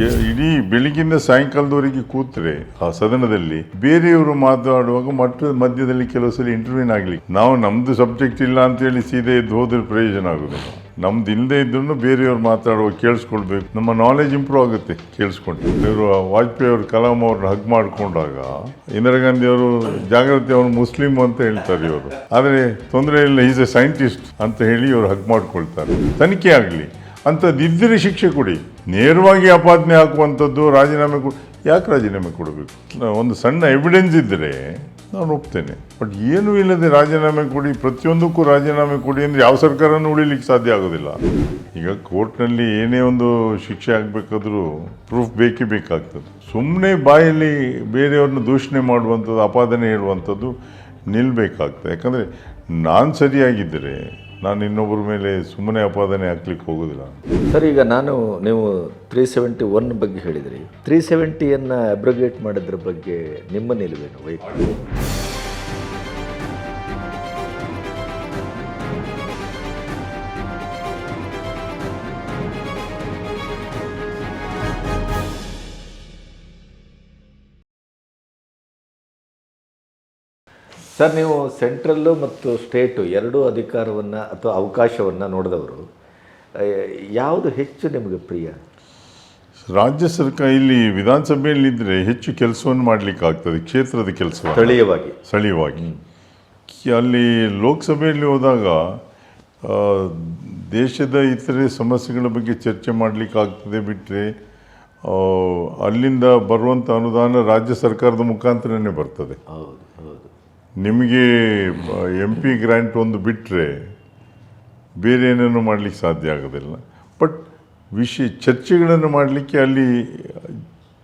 ಇಡೀ ಬೆಳಿಗ್ಗಿಂದ ಸಾಯಂಕಾಲದವರೆಗೆ ಕೂತ್ರೆ, ಆ ಸದನದಲ್ಲಿ ಬೇರೆಯವರು ಮಾತಾಡುವಾಗ ಮಟ್ಟ, ಮಧ್ಯದಲ್ಲಿ ಕೆಲವು ಸಲ ಇಂಟರ್ವ್ಯೂನ್ ಆಗಲಿ ನಾವು ನಮ್ದು ಸಬ್ಜೆಕ್ಟ್ ಇಲ್ಲ ಅಂತೇಳಿ ಸೀದೆ ಎದ್ದು ಹೋದ್ರೆ ಪ್ರಯೋಜನ ಆಗುದಿಲ್ಲ. ನಮ್ದು ಇಲ್ಲದೆ ಇದ್ರೂ ಬೇರೆಯವ್ರು ಮಾತಾಡುವಾಗ ಕೇಳಿಸ್ಕೊಳ್ಬೇಕು. ನಮ್ಮ ನಾಲೆಜ್ ಇಂಪ್ರೂವ್ ಆಗುತ್ತೆ ಕೇಳಿಸ್ಕೊಂಡು. ಇವರು ವಾಜಪೇಯಿ ಅವರು ಕಲಾಂ ಅವ್ರನ್ನ ಹಗ್ ಮಾಡ್ಕೊಂಡಾಗ, ಇಂದಿರಾ ಗಾಂಧಿ ಅವರು ಜಾಗೃತಿ ಅವರು ಮುಸ್ಲಿಂ ಅಂತ ಹೇಳ್ತಾರೆ ಇವರು. ಆದರೆ ತೊಂದರೆ ಇಲ್ಲ ಈಸ್ ಎ ಸೈಂಟಿಸ್ಟ್ ಅಂತ ಹೇಳಿ ಇವರು ಹಗ್ ಮಾಡ್ಕೊಳ್ತಾರೆ. ತನಿಖೆ ಆಗಲಿ. ಅಂಥದ್ದಿದ್ದರೆ ಶಿಕ್ಷೆ ಕೊಡಿ. ನೇರವಾಗಿ ಆಪಾದನೆ ಹಾಕುವಂಥದ್ದು ರಾಜೀನಾಮೆ ಕೊಡಿ, ಯಾಕೆ ರಾಜೀನಾಮೆ ಕೊಡಬೇಕು? ಒಂದು ಸಣ್ಣ ಎವಿಡೆನ್ಸ್ ಇದ್ದರೆ ನಾನು ಒಪ್ತೇನೆ. ಬಟ್ ಏನೂ ಇಲ್ಲದೆ ರಾಜೀನಾಮೆ ಕೊಡಿ, ಪ್ರತಿಯೊಂದಕ್ಕೂ ರಾಜೀನಾಮೆ ಕೊಡಿ ಅಂದರೆ ಯಾವ ಸರ್ಕಾರನೂ ಉಳಿಲಿಕ್ಕೆ ಸಾಧ್ಯ ಆಗೋದಿಲ್ಲ. ಈಗ ಕೋರ್ಟ್ನಲ್ಲಿ ಏನೇ ಒಂದು ಶಿಕ್ಷೆ ಆಗಬೇಕಾದ್ರೂ ಪ್ರೂಫ್ ಬೇಕೇ ಬೇಕಾಗ್ತದೆ. ಸುಮ್ಮನೆ ಬಾಯಲ್ಲಿ ಬೇರೆಯವ್ರನ್ನ ದೂಷಣೆ ಮಾಡುವಂಥದ್ದು, ಅಪಾದನೆ ಹೇಳುವಂಥದ್ದು ನಿಲ್ಲಬೇಕಾಗ್ತದೆ ಯಾಕಂದರೆ ನಾನು ಸರಿಯಾಗಿದ್ದರೆ ನಾನು ಇನ್ನೊಬ್ಬರ ಮೇಲೆ ಸುಮ್ಮನೆ ಅಪಾದನೆ ಹಾಕ್ಲಿಕ್ಕೆ ಹೋಗೋದಿಲ್ಲ. ಸರ್, ಈಗ ನಾನು ನೀವು ತ್ರೀ ಸೆವೆಂಟಿ ಒನ್ ಬಗ್ಗೆ ಹೇಳಿದ್ರಿ. ತ್ರೀ ಸೆವೆಂಟಿಯನ್ನು ಅಬ್ರಗೇಟ್ ಮಾಡಿದ್ರ ಬಗ್ಗೆ ನಿಮ್ಮ ನಿಲುವೇನು? ವೈಯಕ್ತಿಕ? ಸರ್ ನೀವು ಸೆಂಟ್ರಲ್ಲು ಮತ್ತು ಸ್ಟೇಟು ಎರಡೂ ಅಧಿಕಾರವನ್ನು ಅಥವಾ ಅವಕಾಶವನ್ನು ನೋಡಿದವರು ಯಾವುದು ಹೆಚ್ಚು ನಿಮಗೆ ಪ್ರಿಯ? ರಾಜ್ಯ ಸರ್ಕಾರ ಇಲ್ಲಿ ವಿಧಾನಸಭೆಯಲ್ಲಿದ್ದರೆ ಹೆಚ್ಚು ಕೆಲಸವನ್ನು ಮಾಡಲಿಕ್ಕೆ ಆಗ್ತದೆ ಕ್ಷೇತ್ರದ ಕೆಲಸ ಸ್ಥಳೀಯವಾಗಿ. ಸ್ಥಳೀಯವಾಗಿ. ಅಲ್ಲಿ ಲೋಕಸಭೆಯಲ್ಲಿ ಹೋದಾಗ ದೇಶದ ಇತರೆ ಸಮಸ್ಯೆಗಳ ಬಗ್ಗೆ ಚರ್ಚೆ ಮಾಡಲಿಕ್ಕೆ ಆಗ್ತದೆ ಬಿಟ್ಟರೆ ಅಲ್ಲಿಂದ ಬರುವಂಥ ಅನುದಾನ ರಾಜ್ಯ ಸರ್ಕಾರದ ಮುಖಾಂತರನೇ ಬರ್ತದೆ. ಹೌದು ಹೌದು. ನಿಮಗೆ ಎಂ ಪಿ ಗ್ರ್ಯಾಂಟ್ ಒಂದು ಬಿಟ್ಟರೆ ಬೇರೆ ಏನೇನು ಮಾಡಲಿಕ್ಕೆ ಸಾಧ್ಯ ಆಗೋದಿಲ್ಲ. ಬಟ್ ವಿಷಯ ಚರ್ಚೆಗಳನ್ನು ಮಾಡಲಿಕ್ಕೆ ಅಲ್ಲಿ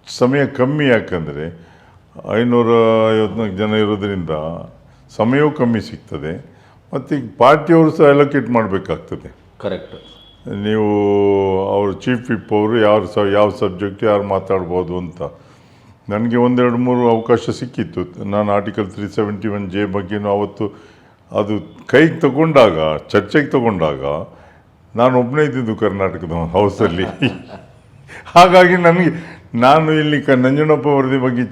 ಸಮಯ ಕಮ್ಮಿ ಯಾಕಂದರೆ ಐನೂರ ಐವತ್ನಾಲ್ಕು ಜನ ಇರೋದ್ರಿಂದ ಸಮಯವೂ ಕಮ್ಮಿ ಸಿಗ್ತದೆ. ಮತ್ತು ಈಗ ಪಾರ್ಟಿಯವರು ಸಹ ಅಲೋಕೇಟ್ ಮಾಡಬೇಕಾಗ್ತದೆ. ಕರೆಕ್ಟ್ ನೀವು ಅವರು ಚೀಫ್ ವಿಪ್ ಅವರು ಯಾರು ಸಹ ಯಾವ ಸಬ್ಜೆಕ್ಟ್ ಯಾರು ಮಾತಾಡ್ಬೋದು ಅಂತ. ನನಗೆ ಒಂದೆರಡು ಮೂರು ಅವಕಾಶ ಸಿಕ್ಕಿತ್ತು. ನಾನು article three seventy one J ಬಗ್ಗೆನೂ ಅವತ್ತು ಅದು ಕೈಗೆ ತಗೊಂಡಾಗ ಚರ್ಚೆಗೆ ತಗೊಂಡಾಗ ನಾನು ಒಬ್ಬನೇ ಇದ್ದಿದ್ದು ಕರ್ನಾಟಕದ ಹೌಸಲ್ಲಿ ಹಾಗಾಗಿ ನನಗೆ ನಾನು ಇಲ್ಲಿ ಕ ನಂಜನಪ್ಪ ವರದಿ ಬಗ್ಗೆ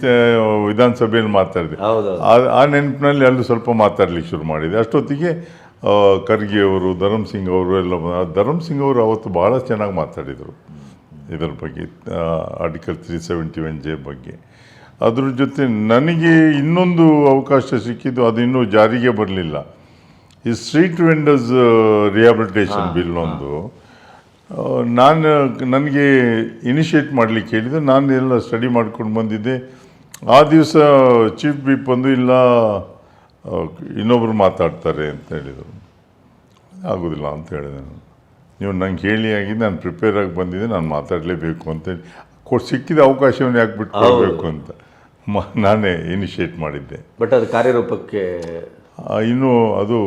ವಿಧಾನಸಭೆಯಲ್ಲಿ ಮಾತಾಡಿದೆ. ಆ- ನೆನಪಿನಲ್ಲಿ ಅಲ್ಲೂ ಸ್ವಲ್ಪ ಮಾತಾಡ್ಲಿಕ್ಕೆ ಶುರು ಮಾಡಿದೆ. ಅಷ್ಟೊತ್ತಿಗೆ ಖರ್ಗೆ ಅವರು ಧರಮ್ ಸಿಂಗ್ ಅವರು ಎಲ್ಲ ಧರಮ್ ಸಿಂಗ್ ಅವರು ಅವತ್ತು ಭಾಳ ಚೆನ್ನಾಗಿ ಮಾತಾಡಿದರು. ಇದರ ಬಗ್ಗೆ article three seventy one J ಬಗ್ಗೆ. ಅದ್ರ ಜೊತೆ ನನಗೆ ಇನ್ನೊಂದು ಅವಕಾಶ ಸಿಕ್ಕಿದ್ದು ಅದು ಇನ್ನೂ ಜಾರಿಗೆ ಬರಲಿಲ್ಲ. ಈ ಸ್ಟ್ರೀಟ್ ವೆಂಡರ್ಸ್ ರಿಹಾಬಿಲಿಟೇಷನ್ ಬಿಲ್ ಒಂದು ನಾನು ನನಗೆ ಇನಿಷಿಯೇಟ್ ಮಾಡಲಿಕ್ಕೆ ಹೇಳಿದೆ. ನಾನು ಎಲ್ಲ ಸ್ಟಡಿ ಮಾಡ್ಕೊಂಡು ಬಂದಿದ್ದೆ. ಆ ದಿವಸ ಚೀಫ್ ಬಿಪ್ ಬಂದು ಇಲ್ಲ ಇನ್ನೊಬ್ಬರು ಮಾತಾಡ್ತಾರೆ ಅಂತ ಹೇಳಿದರು. ಆಗೋದಿಲ್ಲ ಅಂತ ಹೇಳಿದೆ ನಾನು. ನೀವು ನಂಗೆ ಹೇಳಿ ಆಗಿ ನಾನು ಪ್ರಿಪೇರ್ ಆಗಿ ಬಂದಿದ್ದೆ ನಾನು ಮಾತಾಡಲೇಬೇಕು ಅಂತೇಳಿ ಕೊ ಸಿಕ್ಕಿದ ಅವಕಾಶವನ್ನು ಯಾಕೆ ಬಿಟ್ಕೊಳ್ಬೇಕು ಅಂತ. ಮ ನಾನೇ ಇನಿಷಿಯೇಟ್ ಮಾಡಿದ್ದೆ. ಬಟ್ ಅದು ಕಾರ್ಯರೂಪಕ್ಕೆ ಇನ್ನು ಅದು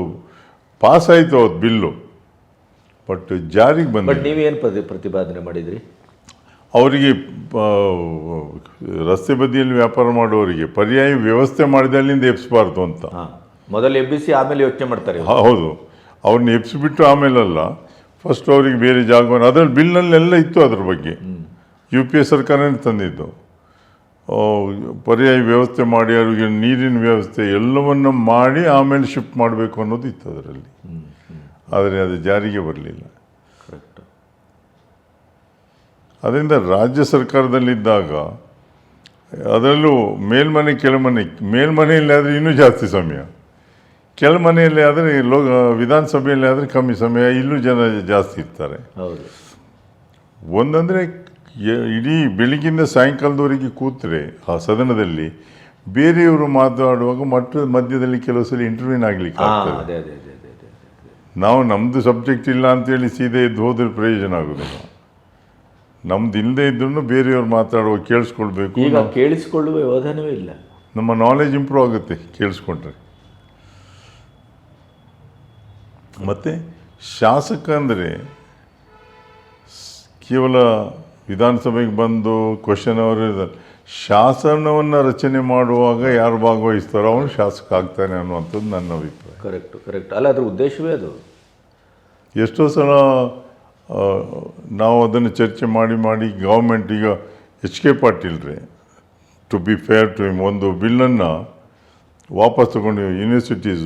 ಪಾಸ್ ಆಯಿತು ಅದು ಬಿಲ್ಲು. ಬಟ್ ಜಾರಿಗೆ ಬಂದ ಬಟ್ ನೀವೇನು ಪ್ರತಿ ಪ್ರತಿಪಾದನೆ ಮಾಡಿದ್ರಿ? ಅವರಿಗೆ ರಸ್ತೆ ಬದಿಯಲ್ಲಿ ವ್ಯಾಪಾರ ಮಾಡುವವರಿಗೆ ಪರ್ಯಾಯ ವ್ಯವಸ್ಥೆ ಮಾಡಿದ ಅಲ್ಲಿಂದ ಎಬ್ಸಬಾರ್ದು ಅಂತ. ಮೊದಲು ಎಬ್ಬಿಸಿ ಆಮೇಲೆ ಯೋಚನೆ ಮಾಡ್ತಾರೆ ಹೌದು. ಅವ್ರನ್ನ ಎಬ್ಸಿಬಿಟ್ಟು ಆಮೇಲಲ್ಲ ಫಸ್ಟ್ ಅವರಿಗೆ ಬೇರೆ ಜಾಗವನ್ನು ಅದರಲ್ಲಿ ಬಿಲ್ನಲ್ಲೆಲ್ಲ ಇತ್ತು ಅದ್ರ ಬಗ್ಗೆ. ಯು ಪಿ ಎ ಸರ್ಕಾರನೇ ತಂದಿದ್ದು. ಪರ್ಯಾಯ ವ್ಯವಸ್ಥೆ ಮಾಡಿ ಅವರಿಗೆ ನೀರಿನ ವ್ಯವಸ್ಥೆ ಎಲ್ಲವನ್ನು ಮಾಡಿ ಆಮೇಲೆ ಶಿಫ್ಟ್ ಮಾಡಬೇಕು ಅನ್ನೋದು ಇತ್ತು ಅದರಲ್ಲಿ. ಆದರೆ ಅದು ಜಾರಿಗೆ ಬರಲಿಲ್ಲ. ಕರೆಕ್ಟ್ ಅದರಿಂದ ರಾಜ್ಯ ಸರ್ಕಾರದಲ್ಲಿದ್ದಾಗ ಅದರಲ್ಲೂ ಮೇಲ್ಮನೆ ಕೆಳಮನೆ ಮೇಲ್ಮನೆಯಲ್ಲಿ ಆದರೆ ಇನ್ನೂ ಜಾಸ್ತಿ ಸಮಯ. ಕೆಳಮನೆಯಲ್ಲಿ ಆದರೆ ಲೋ ವಿಧಾನಸಭೆಯಲ್ಲಿ ಆದರೆ ಕಮ್ಮಿ ಸಮಯ ಇಲ್ಲೂ ಜನ ಜಾಸ್ತಿ ಇರ್ತಾರೆ. ಹೌದು. ಒಂದಂದರೆ ಇಡೀ ಬೆಳಿಗ್ಗಿಂದ ಸಾಯಂಕಾಲದವರೆಗೆ ಕೂತ್ರೆ ಆ ಸದನದಲ್ಲಿ ಬೇರೆಯವರು ಮಾತಾಡುವಾಗ ಮಟ್ಟ ಮಧ್ಯದಲ್ಲಿ ಕೆಲವು ಸಲ ಇಂಟರ್ವ್ಯೂನ್ ಆಗಲಿಕ್ಕೆ ಆಗ್ತದೆ. ನಾವು ನಮ್ಮದು ಸಬ್ಜೆಕ್ಟ್ ಇಲ್ಲ ಅಂತೇಳಿ ಸೀದಾ ಎದ್ದು ಹೋದ್ರೆ ಪ್ರಯೋಜನ ಆಗೋದಿಲ್ಲ. ನಮ್ದು ಇಲ್ಲದೆ ಇದ್ರೂ ಬೇರೆಯವ್ರು ಮಾತಾಡುವಾಗ ಕೇಳಿಸ್ಕೊಳ್ಬೇಕು. ಈಗ ಯೋಧನವೇ ಇಲ್ಲ. ನಮ್ಮ ನಾಲೆಜ್ ಇಂಪ್ರೂವ್ ಆಗುತ್ತೆ ಕೇಳಿಸ್ಕೊಂಡ್ರೆ. ಮತ್ತು ಶಾಸಕ ಅಂದರೆ ಕೇವಲ ವಿಧಾನಸಭೆಗೆ ಬಂದು ಕ್ವಶನ್ ಅವರು ಶಾಸನವನ್ನು ರಚನೆ ಮಾಡುವಾಗ ಯಾರು ಭಾಗವಹಿಸ್ತಾರೋ ಅವನು ಶಾಸಕ ಆಗ್ತಾನೆ ಅನ್ನುವಂಥದ್ದು ನನ್ನ ಅಭಿಪ್ರಾಯ. ಕರೆಕ್ಟ್ ಕರೆಕ್ಟ್ ಅಲ್ಲ ಅದರ ಉದ್ದೇಶವೇ ಅದು. ಎಷ್ಟೋ ಸಲ ನಾವು ಅದನ್ನು ಚರ್ಚೆ ಮಾಡಿ ಮಾಡಿ ಗೌರ್ಮೆಂಟ್ ಈಗ ಎಚ್ ಕೆ ಪಾಟೀಲ್ ರೀ to be fair to him ಒಂದು ಬಿಲ್ಲನ್ನು ವಾಪಸ್ ತೊಗೊಂಡು ಯೂನಿವರ್ಸಿಟೀಸ್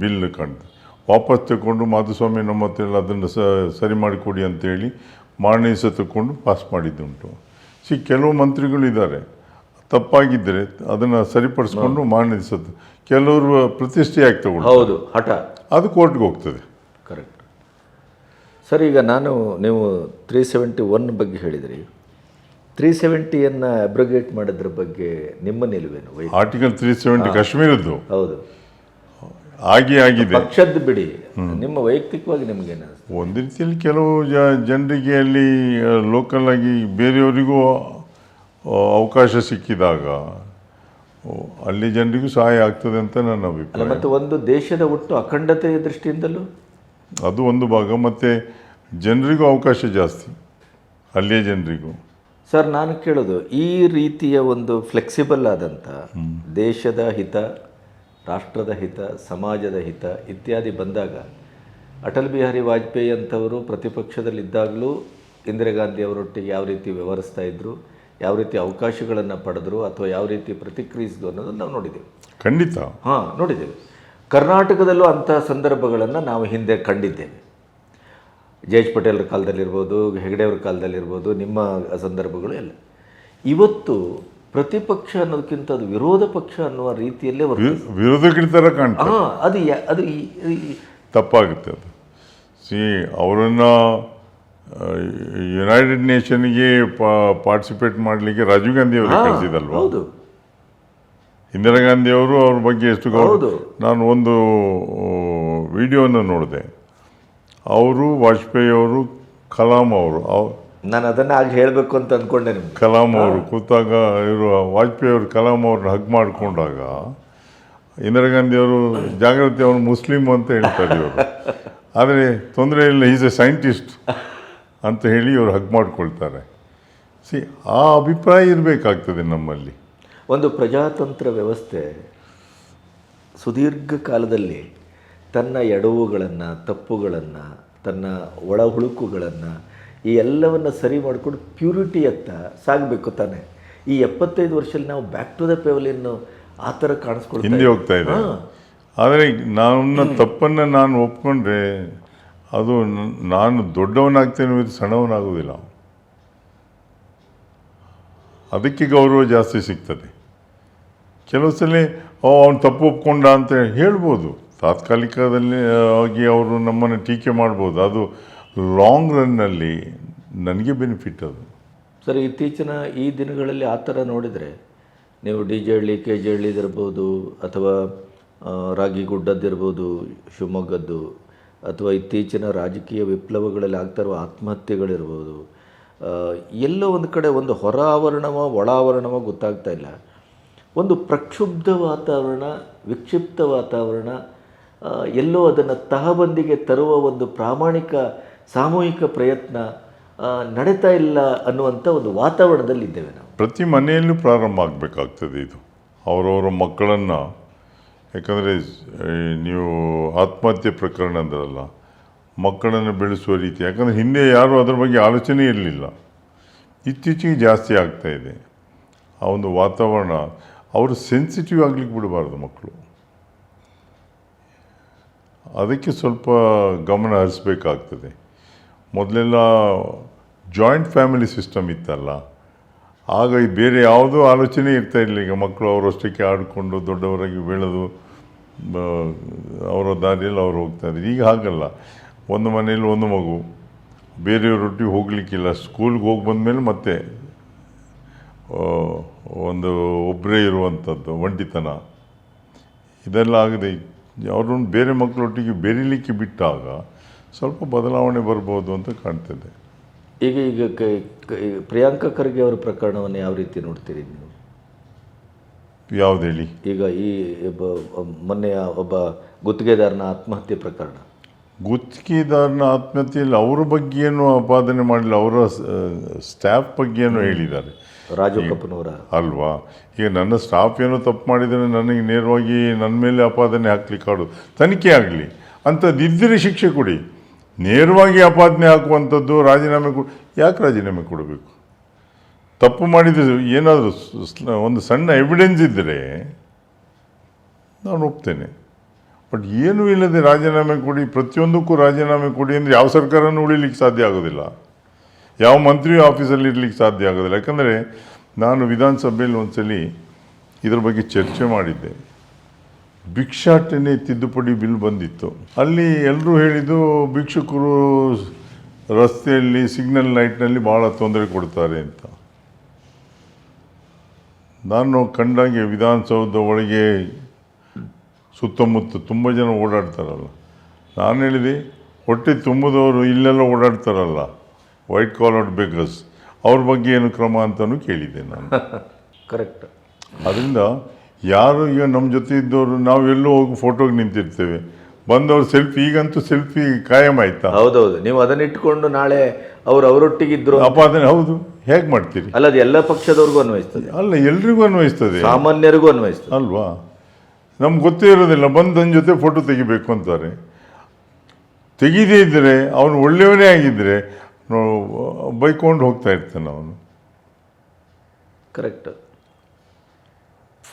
ಬಿಲ್ ಕಂಡು ವಾಪಸ್ ತಗೊಂಡು ಮಾಧುಸ್ವಾಮಿ ನಮ್ಮ ಹತ್ರ ಅದನ್ನು ಸ ಸರಿ ಮಾಡಿಕೊಡಿ ಅಂತೇಳಿ ಮಾರನೇ ದಿವಸ ತಗೊಂಡು ಪಾಸ್ ಮಾಡಿದ್ದುಂಟು. ಸಿ ಕೆಲವು ಮಂತ್ರಿಗಳಿದ್ದಾರೆ ತಪ್ಪಾಗಿದ್ದರೆ ಅದನ್ನು ಸರಿಪಡಿಸ್ಕೊಂಡು ಮಾರನೇ ದಿವಸ ಕೆಲವರು ಪ್ರತಿಷ್ಠೆಯಾಗಿ ತಗೊಂಡು ಹೌದು ಹಠ. ಅದು ಕೋರ್ಟ್ಗೆ ಹೋಗ್ತದೆ. ಕರೆಕ್ಟ್. ಸರ್ ಈಗ ನಾನು ನೀವು ತ್ರೀ ಸೆವೆಂಟಿ ಒನ್ ಬಗ್ಗೆ ಹೇಳಿದ್ರಿ. ತ್ರೀ ಸೆವೆಂಟಿಯನ್ನು ಅಬ್ರಗೇಟ್ ಮಾಡಿದ್ರ ಬಗ್ಗೆ ನಿಮ್ಮ ನಿಲುವೇನು? ಆರ್ಟಿಕಲ್ ತ್ರೀ ಸೆವೆಂಟಿ ಕಾಶ್ಮೀರದ್ದು. ಹೌದು. ಆಗಿ ಆಗಿದೆ. ಪಕ್ಷದ ಬಿಡಿ. ನಿಮ್ಮ ವೈಯಕ್ತಿಕವಾಗಿ ನಿಮ್ಗೆ? ಒಂದು ರೀತಿಯಲ್ಲಿ ಕೆಲವು ಜ ಜನರಿಗೆ ಅಲ್ಲಿ ಲೋಕಲ್ ಆಗಿ ಬೇರೆಯವರಿಗೂ ಅವಕಾಶ ಸಿಕ್ಕಿದಾಗ ಅಲ್ಲಿ ಜನರಿಗೂ ಸಹಾಯ ಆಗ್ತದೆ ಅಂತ ನನ್ನ ಅಭಿಪ್ರಾಯ. ಮತ್ತು ಒಂದು ದೇಶದ ಒಟ್ಟು ಅಖಂಡತೆಯ ದೃಷ್ಟಿಯಿಂದಲೂ? ಅದು ಒಂದು ಭಾಗ. ಮತ್ತು ಜನರಿಗೂ ಅವಕಾಶ ಜಾಸ್ತಿ ಅಲ್ಲಿಯ ಜನರಿಗೂ. ಸರ್ ನಾನು ಕೇಳೋದು ಈ ರೀತಿಯ ಒಂದು ಫ್ಲೆಕ್ಸಿಬಲ್ ಆದಂಥ ದೇಶದ ಹಿತ ರಾಷ್ಟ್ರದ ಹಿತ ಸಮಾಜದ ಹಿತ ಇತ್ಯಾದಿ ಬಂದಾಗ ಅಟಲ್ ಬಿಹಾರಿ ವಾಜಪೇಯಿ ಅಂಥವರು ಪ್ರತಿಪಕ್ಷದಲ್ಲಿದ್ದಾಗಲೂ ಇಂದಿರಾ ಗಾಂಧಿ ಅವರೊಟ್ಟಿಗೆ ಯಾವ ರೀತಿ ವ್ಯವಹರಿಸ್ತಾ ಇದ್ದರು ಯಾವ ರೀತಿ ಅವಕಾಶಗಳನ್ನು ಪಡೆದ್ರು ಅಥವಾ ಯಾವ ರೀತಿ ಪ್ರತಿಕ್ರಿಯಿಸಿದ್ರು ಅನ್ನೋದನ್ನು ನಾವು ನೋಡಿದ್ದೇವೆ ಖಂಡಿತ. ಹಾಂ ನೋಡಿದ್ದೇವೆ ಕರ್ನಾಟಕದಲ್ಲೂ ಅಂತಹ ಸಂದರ್ಭಗಳನ್ನು ನಾವು ಹಿಂದೆ ಕಂಡಿದ್ದೇವೆ. ಜಯೇಶ್ ಪಟೇಲ್ರ ಕಾಲದಲ್ಲಿರ್ಬೋದು ಹೆಗಡೆಯವ್ರ ಕಾಲದಲ್ಲಿರ್ಬೋದು ನಿಮ್ಮ ಸಂದರ್ಭಗಳು ಎಲ್ಲ. ಇವತ್ತು ಪ್ರತಿಪಕ್ಷ ಅನ್ನೋದಕ್ಕಿಂತ ಅದು ವಿರೋಧ ಪಕ್ಷ ಅನ್ನುವ ರೀತಿಯಲ್ಲೇ ವರ್ತ ವಿ- ವಿರೋಧಗಳ ಥರ ಕಾಣ್ತಾರೆ ಹಾಂ ಅದು ಯಾ- ಅದು ಈ- ಈ- ತಪ್ಪಾಗುತ್ತೆ ಅದು. ಸಿ ಅವರನ್ನು ಯುನೈಟೆಡ್ ನೇಷನ್ಗೆ ಪಾರ್ಟಿಸಿಪೇಟ್ ಮಾಡಲಿಕ್ಕೆ ರಾಜೀವ್ ಗಾಂಧಿ ಅವರು ಹಾ, ಕಳಿಸಿದಲ್ವಾ? ಹೌದು. ಇಂದಿರಾ ಗಾಂಧಿ ಅವರು ಅವ್ರ ಬಗ್ಗೆ ಎಷ್ಟು ಗೌರವ ನಾನು ಒಂದು ವಿಡಿಯೋನ ನೋಡಿದೆ. ಅವರು ವಾಜಪೇಯಿ ಅವರು ಕಲಾಂ ಅವರು ಅವ್- ನಾನು ಅದನ್ನು ಆಗ ಹೇಳಬೇಕು ಅಂತ ಅಂದ್ಕೊಂಡೆ ನಿಮ್ಗೆ. ಕಲಾಂ ಅವರು ಕೂತಾಗ ಇವರು ವಾಜಪೇಯಿ ಅವರು ಕಲಾಂ ಅವ್ರನ್ನ ಹಗ್ ಮಾಡಿಕೊಂಡಾಗ ಇಂದಿರಾ ಗಾಂಧಿ ಅವರು ಜಾಗೃತಿ ಅವರು ಮುಸ್ಲಿಂ ಅಂತ ಹೇಳ್ತಾರೆ ಇವರು. ಆದರೆ ತೊಂದರೆ ಇಲ್ಲ ಈಸ್ ಎ ಸೈಂಟಿಸ್ಟ್ ಅಂತ ಹೇಳಿ ಇವರು ಹಗ್ ಮಾಡ್ಕೊಳ್ತಾರೆ. ಸಿ ಆ ಅಭಿಪ್ರಾಯ ಇರಬೇಕಾಗ್ತದೆ ನಮ್ಮಲ್ಲಿ. ಒಂದು ಪ್ರಜಾತಂತ್ರ ವ್ಯವಸ್ಥೆ ಸುದೀರ್ಘ ಕಾಲದಲ್ಲಿ ತನ್ನ ಎಡವುಗಳನ್ನು ತಪ್ಪುಗಳನ್ನು ತನ್ನ ಒಳಹುಳುಕುಗಳನ್ನು ಈ ಎಲ್ಲವನ್ನು ಸರಿ ಮಾಡಿಕೊಂಡು ಪ್ಯೂರಿಟಿಯತ್ತ ಸಾಗಬೇಕು ತಾನೆ. ಈ ಎಪ್ಪತ್ತೈದು ವರ್ಷದಲ್ಲಿ ನಾವು ಬ್ಯಾಕ್ ಟು ದ ಪೆವಲಿನ್ ಆ ಥರ ಕಾಣಿಸ್ಕೊಳ್ತೀವಿ ಹಿಂದೆ ಹೋಗ್ತಾ ಇದೆ. ಆದರೆ ನನ್ನ ತಪ್ಪನ್ನು ನಾನು ಒಪ್ಕೊಂಡ್ರೆ ಅದು ನಾನು ದೊಡ್ಡವನಾಗ್ತೇನೆ ಇದು ಸಣ್ಣವನಾಗುವುದಿಲ್ಲ ಅದಕ್ಕೆ ಗೌರವ ಜಾಸ್ತಿ ಸಿಗ್ತದೆ. ಕೆಲವು ಸಲ ಓ ಅವ್ನು ತಪ್ಪು ಒಪ್ಕೊಂಡ ಅಂತ ಹೇಳ್ಬೋದು. ತಾತ್ಕಾಲಿಕದಲ್ಲಿ ಆಗಿ ಅವರು ನಮ್ಮನ್ನು ಟೀಕೆ ಮಾಡ್ಬೋದು. ಅದು ಲಾಂಗ್ ರನ್ನಲ್ಲಿ ನನಗೆ ಬೆನಿಫಿಟ್ ಅದು. ಸರ್, ಇತ್ತೀಚಿನ ಈ ದಿನಗಳಲ್ಲಿ ಆ ಥರ ನೋಡಿದರೆ ನೀವು D J Halli, K J ಹಳ್ಳಿದಿರ್ಬೋದು ಅಥವಾ ರಾಗಿ ಗುಡ್ಡದ್ದಿರ್ಬೋದು ಶಿವಮೊಗ್ಗದ್ದು, ಅಥವಾ ಇತ್ತೀಚಿನ ರಾಜಕೀಯ ವಿಪ್ಲವಗಳಲ್ಲಿ ಆಗ್ತಾ ಇರುವ ಆತ್ಮಹತ್ಯೆಗಳಿರ್ಬೋದು ಎಲ್ಲೋ ಒಂದು ಕಡೆ ಒಂದು ಹೊರ ಆವರಣವೋ, ಒಳ ಆವರಣವೋ ಗೊತ್ತಾಗ್ತಾ ಇಲ್ಲ. ಒಂದು ಪ್ರಕ್ಷುಬ್ಧ ವಾತಾವರಣ, ವಿಕ್ಷಿಪ್ತ ವಾತಾವರಣ ಎಲ್ಲೋ ಅದನ್ನು ತಹಬಂದಿಗೆ ತರುವ ಒಂದು ಪ್ರಾಮಾಣಿಕ ಸಾಮೂಹಿಕ ಪ್ರಯತ್ನ ನಡೀತಾ ಇಲ್ಲ ಅನ್ನುವಂಥ ಒಂದು ವಾತಾವರಣದಲ್ಲಿ ಇದ್ದೇವೆ ನಾವು. ಪ್ರತಿ ಮನೆಯಲ್ಲೂ ಪ್ರಾರಂಭ ಆಗಬೇಕಾಗ್ತದೆ ಇದು. ಅವರವರ ಮಕ್ಕಳನ್ನು, ಯಾಕಂದರೆ ನೀವು ಆತ್ಮಹತ್ಯೆ ಪ್ರಕರಣ ಅಂದ್ರಲ್ಲ, ಮಕ್ಕಳನ್ನು ಬೆಳೆಸುವ ರೀತಿ, ಯಾಕಂದರೆ ಹಿಂದೆ ಯಾರೂ ಅದರ ಬಗ್ಗೆ ಆಲೋಚನೆ ಇರಲಿಲ್ಲ. ಇತ್ತೀಚೆಗೆ ಜಾಸ್ತಿ ಆಗ್ತಾ ಇದೆ. ಆ ಒಂದು ವಾತಾವರಣ, ಅವರು ಸೆನ್ಸಿಟಿವ್ ಆಗ್ಲಿಕ್ಕೆ ಬಿಡಬಾರ್ದು ಮಕ್ಕಳು. ಅದಕ್ಕೆ ಸ್ವಲ್ಪ ಗಮನ ಹರಿಸ್ಬೇಕಾಗ್ತದೆ. ಮೊದಲೆಲ್ಲ ಜಾಯಿಂಟ್ ಫ್ಯಾಮಿಲಿ ಸಿಸ್ಟಮ್ ಇತ್ತಲ್ಲ. ಆಗ ಬೇರೆ ಯಾವುದೂ ಆಲೋಚನೆ ಇರ್ತಾ ಇರಲಿಲ್ಲ. ಈಗ ಮಕ್ಕಳು ಅವರಷ್ಟಕ್ಕೆ ಆಡಿಕೊಂಡು ದೊಡ್ಡವರಾಗಿ ಬೆಳೆದು ಅವರ ದಾರಿಯಲ್ಲಿ ಅವ್ರು ಹೋಗ್ತಾರೆ ಈಗ ಹಾಗಲ್ಲ. ಒಂದು ಮನೆಯಲ್ಲಿ ಒಂದು ಮಗು ಬೇರೆಯವರೊಟ್ಟಿಗೆ ಹೋಗಲಿಕ್ಕಿಲ್ಲ. ಸ್ಕೂಲ್ಗೆ ಹೋಗಿ ಬಂದಮೇಲೆ ಮತ್ತೆ ಒಂದು ಒಬ್ಬರೇ ಇರುವಂಥದ್ದು, ಒಂಟಿತನ. ಇದೆಲ್ಲ ಆಗದೆ, ಅವ್ರನ್ನ ಬೇರೆ ಮಕ್ಕಳೊಟ್ಟಿಗೆ ಬೆರೀಲಿಕ್ಕೆ ಬಿಟ್ಟಾಗ ಸ್ವಲ್ಪ ಬದಲಾವಣೆ ಬರ್ಬೋದು ಅಂತ ಕಾಣ್ತದೆ. ಈಗ ಈಗ ಪ್ರಿಯಾಂಕ ಖರ್ಗೆ ಅವರ ಪ್ರಕರಣವನ್ನು ಯಾವ ರೀತಿ ನೋಡ್ತೀರಿ ನೀವು? ಯಾವ್ದು ಹೇಳಿ ಈಗ ಈ ಮೊನ್ನೆಯ ಒಬ್ಬ ಗುತ್ತಿಗೆದಾರನ ಆತ್ಮಹತ್ಯೆ ಪ್ರಕರಣ. ಗುತ್ತಿಗೆದಾರನ ಆತ್ಮಹತ್ಯೆಯಲ್ಲಿ ಅವರ ಬಗ್ಗೆ ಏನು ಆಪಾದನೆ ಮಾಡಲಿಲ್ಲ ಅವರ ಸ್ಟಾಫ್ ಬಗ್ಗೆ ಏನು ಹೇಳಿದ್ದಾರೆ. ರಾಜು ಕಪ್ಪನವರ. ಅಲ್ವಾ? ಈಗ ನನ್ನ ಸ್ಟಾಫ್ ಏನೋ ತಪ್ಪು ಮಾಡಿದರೆ ನನಗೆ ನೇರವಾಗಿ ನನ್ನ ಮೇಲೆ ಆಪಾದನೆ ಹಾಕ್ಲಿಕ್ಕೆ ಆಡು ತನಿಖೆ ಆಗಲಿ. ಅಂಥದ್ದಿದ್ದರೆ ಶಿಕ್ಷೆ ಕೊಡಿ. ನೇರವಾಗಿ ಆಪಾದನೆ ಹಾಕುವಂಥದ್ದು ರಾಜೀನಾಮೆ ಕೊ ಯಾಕೆ ರಾಜೀನಾಮೆ ಕೊಡಬೇಕು? ತಪ್ಪು ಮಾಡಿದ ಏನಾದರೂ ಒಂದು ಸಣ್ಣ ಎವಿಡೆನ್ಸ್ ಇದ್ದರೆ ನಾನು ಒಪ್ತೇನೆ. ಬಟ್ ಏನೂ ಇಲ್ಲದೆ ರಾಜೀನಾಮೆ ಕೊಡಿ, ಪ್ರತಿಯೊಂದಕ್ಕೂ ರಾಜೀನಾಮೆ ಕೊಡಿ ಅಂದರೆ ಯಾವ ಸರ್ಕಾರನೂ ಉಳಿಲಿಕ್ಕೆ ಸಾಧ್ಯ ಆಗೋದಿಲ್ಲ. ಯಾವ ಮಂತ್ರಿಯೂ ಆಫೀಸಲ್ಲಿ ಇರಲಿಕ್ಕೆ ಸಾಧ್ಯ ಆಗೋದಿಲ್ಲ. ಯಾಕಂದರೆ ನಾನು ವಿಧಾನಸಭೆಯಲ್ಲಿ ಒಂದ್ಸಲಿ ಇದ್ರ ಬಗ್ಗೆ ಚರ್ಚೆ ಮಾಡಿದ್ದೆ. ಭಿಕ್ಷಾಟನೆ ತಿದ್ದುಪಡಿ ಬಿಲ್ ಬಂದಿತ್ತು. ಅಲ್ಲಿ ಎಲ್ಲರೂ ಹೇಳಿದ್ದು ಭಿಕ್ಷುಕರು ರಸ್ತೆಯಲ್ಲಿ ಸಿಗ್ನಲ್ ಲೈಟ್ನಲ್ಲಿ ಭಾಳ ತೊಂದರೆ ಕೊಡ್ತಾರೆ ಅಂತ. ನಾನು ಕಂಡಂಗೆ ವಿಧಾನಸೌಧ ಒಳಗೆ ಸುತ್ತಮುತ್ತ ತುಂಬ ಜನ ಓಡಾಡ್ತಾರಲ್ಲ. ನಾನು ಹೇಳಿದೆ ಹೊಟ್ಟೆ ತುಂಬಿದವರು ಇಲ್ಲೆಲ್ಲ ಓಡಾಡ್ತಾರಲ್ಲ ವೈಟ್ ಕಾಲರ್ಡ್ ಬೇಕರ್ಸ್ ಅವ್ರ ಬಗ್ಗೆ ಏನು ಕ್ರಮ ಅಂತಲೂ ಕೇಳಿದ್ದೆ ನಾನು. ಕರೆಕ್ಟ್ ಅದರಿಂದ ಯಾರು ಈಗ ನಮ್ಮ ಜೊತೆ ಇದ್ದವರು ನಾವು ಎಲ್ಲೋ ಹೋಗಿ ಫೋಟೋಗೆ ನಿಂತಿರ್ತೇವೆ. ಬಂದವರು ಸೆಲ್ಫಿ ಈಗಂತೂ ಸೆಲ್ಫಿ ಕಾಯಂ ಆಯ್ತಾ? ಹೌದೌದು. ನೀವು ಅದನ್ನ ಇಟ್ಕೊಂಡು ನಾಳೆ ಅವರು ಅವರೊಟ್ಟಿಗಿದ್ರು ಅಪಾದನೆ ಹೌದು. ಹೇಗೆ ಮಾಡ್ತೀರಿ? ಅಲ್ಲ ಅದು ಎಲ್ಲ ಪಕ್ಷದವ್ರಿಗೂ ಅನ್ವಯಿಸ್ತದೆ. ಅಲ್ಲ ಎಲ್ರಿಗೂ ಅನ್ವಯಿಸ್ತದೆ. ಸಾಮಾನ್ಯರಿಗೂ ಅನ್ವಯಿಸ್ತದೆ. ಅಲ್ವಾ? ನಮ್ಗೆ ಗೊತ್ತೇ ಇರೋದಿಲ್ಲ ಬಂದು ನನ್ನ ಜೊತೆ ಫೋಟೋ ತೆಗಿಬೇಕು ಅಂತಾರೆ. ತೆಗೀದೇ ಇದ್ದರೆ ಅವನು ಒಳ್ಳೆಯವನೇ ಆಗಿದ್ದರೆ ಬೈಕೊಂಡು ಹೋಗ್ತಾ ಇರ್ತಾನೆ ಅವನು. ಕರೆಕ್ಟ್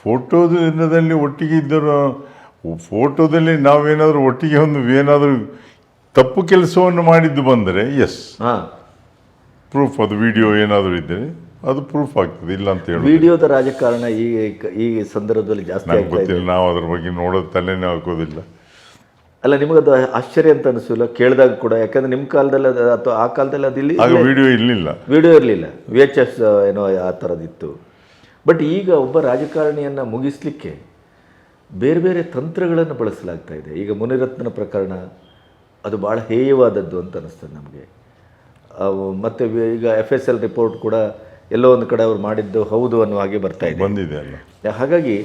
ಫೋಟೋದಲ್ಲಿ ಒಟ್ಟಿಗೆ ಇದ್ದರು ಫೋಟೋದಲ್ಲಿ ನಾವೇನಾದರೂ ಒಟ್ಟಿಗೆ ಒಂದು ಏನಾದರೂ ತಪ್ಪು ಕೆಲಸವನ್ನು ಮಾಡಿದ್ದು ಬಂದರೆ ಎಸ್ ಹಾ. ಪ್ರೂಫ್ ಅದು ವಿಡಿಯೋ ಏನಾದರೂ ಇದ್ದರೆ ಅದು ಪ್ರೂಫ್ ಆಗ್ತದೆ ಇಲ್ಲ ಅಂತ ಹೇಳಿ ವಿಡಿಯೋದ ರಾಜಕಾರಣ ಈ ಈ ಸಂದರ್ಭದಲ್ಲಿ ಜಾಸ್ತಿ ಗೊತ್ತಿಲ್ಲ ನಾವು ಅದ್ರ ಬಗ್ಗೆ ನೋಡೋದು ತಲೆನೇ ಹಾಕೋದಿಲ್ಲ. ಅಲ್ಲ ನಿಮಗದು ಆಶ್ಚರ್ಯ ಅಂತ ಅನಿಸಿಲ್ಲ ಕೇಳಿದಾಗ ಕೂಡ ಯಾಕಂದ್ರೆ ನಿಮ್ಮ ಕಾಲದಲ್ಲಿ ಅಥವಾ ಆ ಕಾಲದಲ್ಲಿ ಅದಿಲ್ಲ ಇಲ್ಲಿ ವಿಡಿಯೋ ಇರಲಿಲ್ಲ. ವಿಡಿಯೋ ಇರಲಿಲ್ಲ. ವಿ ಎಚ್ ಎಸ್ ಏನೋ ಆ ಥರದಿತ್ತು ಬಟ್ ಈಗ ಒಬ್ಬ ರಾಜಕಾರಣಿಯನ್ನು ಮುಗಿಸ್ಲಿಕ್ಕೆ ಬೇರೆ ಬೇರೆ ತಂತ್ರಗಳನ್ನು ಬಳಸಲಾಗ್ತಾ ಇದೆ. ಈಗ ಮುನಿರತ್ನ ಪ್ರಕರಣ ಅದು ಭಾಳ ಹೇಯವಾದದ್ದು ಅಂತ ಅನ್ನಿಸ್ತದೆ ನಮಗೆ. ಮತ್ತು ಈಗ ಎಫ್ ಎಸ್ ಎಲ್ ರಿಪೋರ್ಟ್ ಕೂಡ ಎಲ್ಲೋ ಒಂದು ಕಡೆ ಅವ್ರು ಮಾಡಿದ್ದು ಹೌದು ಅನ್ನೋ ಹಾಗೆ ಬರ್ತಾ ಇದೆ. ಬಂದಿದೆ ಅಲ್ಲ. ಹಾಗಾಗಿ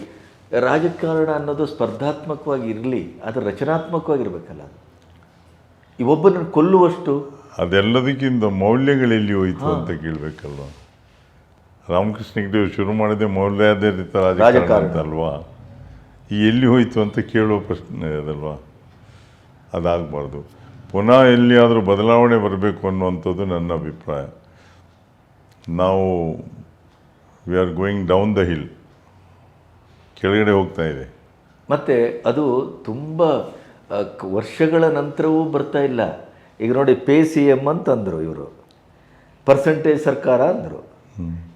ರಾಜಕಾರಣ ಅನ್ನೋದು ಸ್ಪರ್ಧಾತ್ಮಕವಾಗಿ ಇರಲಿ ಅದು ರಚನಾತ್ಮಕವಾಗಿರ್ಬೇಕಲ್ಲ ಈ ಒಬ್ಬನನ್ನು ಕೊಲ್ಲುವಷ್ಟು ಅದೆಲ್ಲದಕ್ಕಿಂತ ಮೌಲ್ಯಗಳೆಲ್ಲಿ ಹೋಯಿತು ಅಂತ ಕೇಳಬೇಕಲ್ವ? ರಾಮಕೃಷ್ಣ ಹೆಗ್ಡೆ ಶುರು ಮಾಡಿದೆ ಮೌಲ್ಯಾಧಾರಿತ ರಾಜಕಾರಣ ಅಲ್ವಾ ಈ ಎಲ್ಲಿ ಹೋಯಿತು ಅಂತ ಕೇಳೋ ಪ್ರಶ್ನೆ ಅದಲ್ವಾ? ಅದಾಗಬಾರ್ದು. ಪುನಃ ಎಲ್ಲಿಯಾದರೂ ಬದಲಾವಣೆ ಬರಬೇಕು ಅನ್ನುವಂಥದ್ದು ನನ್ನ ಅಭಿಪ್ರಾಯ. ನಾವು we are going down the hill ಕೆಳಗಡೆ ಹೋಗ್ತಾ ಇದೆ. ಮತ್ತು ಅದು ತುಂಬ ವರ್ಷಗಳ ನಂತರವೂ ಬರ್ತಾ ಇಲ್ಲ. ಈಗ ನೋಡಿ ಪೇ ಸಿ ಎಂ ಅಂತ ಅಂದರು ಇವರು. ಪರ್ಸೆಂಟೇಜ್ ಸರ್ಕಾರ ಅಂದರು.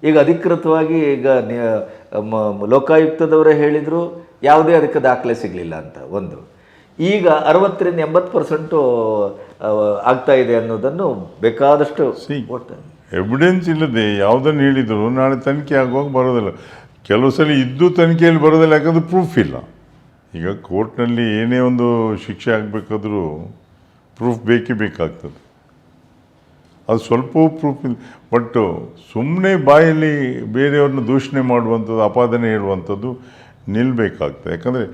ಈಗ ಅಧಿಕೃತವಾಗಿ ಈಗ ಲೋಕಾಯುಕ್ತದವರೇ ಹೇಳಿದರು ಯಾವುದೇ ಅದಕ್ಕೆ ದಾಖಲೆ ಸಿಗಲಿಲ್ಲ ಅಂತ ಒಂದು. ಈಗ ಅರವತ್ತರಿಂದ ಎಂಬತ್ತು ಪರ್ಸೆಂಟು ಆಗ್ತಾ ಇದೆ ಅನ್ನೋದನ್ನು ಬೇಕಾದಷ್ಟು ಎವಿಡೆನ್ಸ್ ಇಲ್ಲದೆ ಯಾವುದನ್ನು ಹೇಳಿದರೂ? ನಾಳೆ ತನಿಖೆ ಆಗುವಾಗ ಬರೋದಿಲ್ಲ. ಕೆಲವು ಸಲ ಇದ್ದು ತನಿಖೆಯಲ್ಲಿ ಬರೋದಿಲ್ಲ ಯಾಕಂದ್ರೆ ಪ್ರೂಫ್ ಇಲ್ಲ. ಈಗ ಕೋರ್ಟ್ನಲ್ಲಿ ಏನೇ ಒಂದು ಶಿಕ್ಷೆ ಆಗಬೇಕಾದ್ರೂ ಪ್ರೂಫ್ ಬೇಕೇ ಬೇಕಾಗ್ತದೆ. ಅದು ಸ್ವಲ್ಪ ಪ್ರೂಫ್ ಇಲ್ಲ. ಬಟ್ ಸುಮ್ಮನೆ ಬಾಯಲ್ಲಿ ಬೇರೆಯವ್ರನ್ನ ದೂಷಣೆ ಮಾಡುವಂಥದ್ದು ಅಪಾದನೆ ಹೇಳುವಂಥದ್ದು ನಿಲ್ಲಬೇಕಾಗ್ತದೆ ಯಾಕಂದರೆ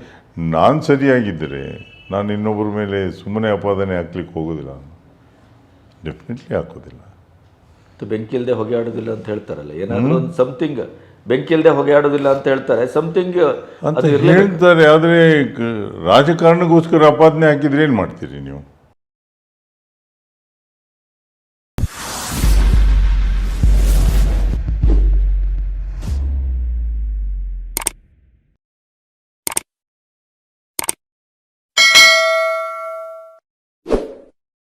ನಾನು ಸರಿಯಾಗಿದ್ದರೆ ನಾನು ಇನ್ನೊಬ್ಬರ ಮೇಲೆ ಸುಮ್ಮನೆ ಅಪಾದನೆ ಹಾಕ್ಲಿಕ್ಕೆ ಹೋಗೋದಿಲ್ಲ ಡೆಫಿನೆಟ್ಲಿ ಹಾಕೋದಿಲ್ಲ. ಮತ್ತು ಬೆಂಕಿ ಇಲ್ಲದೆ ಹೊಗೆ ಆಡೋದಿಲ್ಲ ಅಂತ ಹೇಳ್ತಾರಲ್ಲ ಏನಾದರೂ ಒಂದು ಸಮಥಿಂಗ್ ಬೆಂಕಿ ಇಲ್ಲದೆ ಹೊಗೆ ಆಡೋದಿಲ್ಲ ಅಂತ ಹೇಳ್ತಾರೆ ಸಮಥಿಂಗ್ ಅಂತ ಹೇಳ್ತಾರೆ ಆದರೆ ರಾಜಕಾರಣಕ್ಕೋಸ್ಕರ ಅಪಾದನೆ ಹಾಕಿದ್ರೆ ಏನು ಮಾಡ್ತೀರಿ ನೀವು?